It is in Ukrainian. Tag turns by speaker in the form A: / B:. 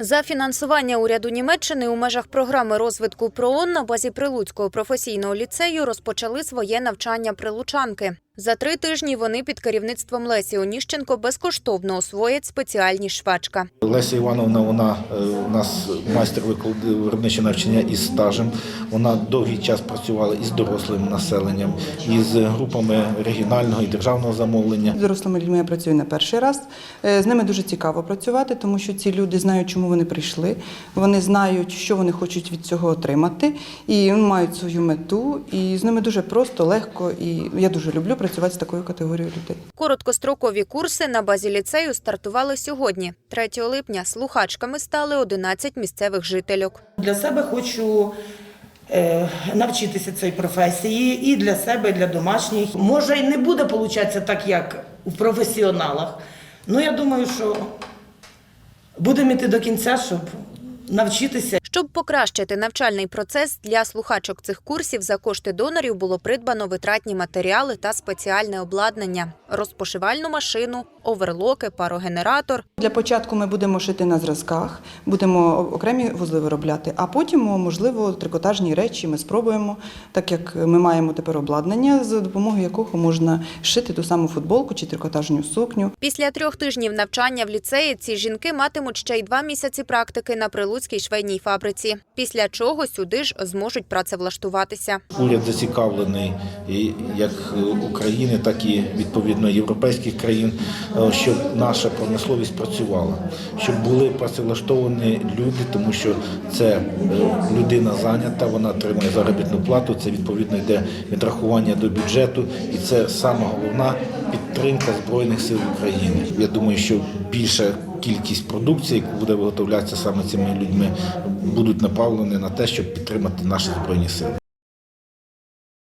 A: За фінансування уряду Німеччини у межах програми розвитку ПРООН на базі Прилуцького професійного ліцею розпочали своє навчання прилучанки. За три тижні вони під керівництвом Лесі Оніщенко безкоштовно освоять спеціальність швачка.
B: Леся Івановна, вона е, у нас майстер виробничого навчання із стажем. Вона довгий час працювала із дорослим населенням, із групами регіонального і державного замовлення.
C: З дорослими людьми я працюю не перший раз. Е, З ними дуже цікаво працювати, тому що ці люди знають, чому вони прийшли. Вони знають, що вони хочуть від цього отримати, і мають свою мету. І з ними дуже просто, легко. І я дуже люблю працювати з такою категорією людей.
A: Короткострокові курси на базі ліцею стартували сьогодні. 3 липня слухачками стали 11 місцевих жительок.
D: Для себе хочу е, навчитися цій професії і для себе, і для домашніх. Може, і не буде получатися так, як у професіоналах. Ну, я думаю, що будемо йти до кінця, щоб навчитися.
A: Щоб покращити навчальний процес для слухачок цих курсів за кошти донорів було придбано витратні матеріали та спеціальне обладнання, розпошивальну машину, оверлоки, парогенератор.
C: Для початку ми будемо шити на зразках, будемо окремі вузли виробляти, а потім, можливо, трикотажні речі ми спробуємо, так як ми маємо тепер обладнання, за допомогою якого можна шити ту саму футболку чи трикотажну сукню.
A: Після трьох тижнів навчання в ліцеї ці жінки матимуть ще й два місяці практики на прилуцькій швейній фабриці. Після чого сюди ж зможуть працевлаштуватися.
B: Уряд зацікавлений як України, так і відповідно європейських країн, е, щоб наша промисловість працювала, щоб були працевлаштовані люди, тому що це е, людина зайнята, вона отримує заробітну плату, це відповідно йде відрахування до бюджету, і це саме головна підтримка збройних сил України. Я думаю, що більша кількість продукції, яку буде виготовлятися саме цими людьми, будуть направлені на те, щоб підтримати наші збройні сили.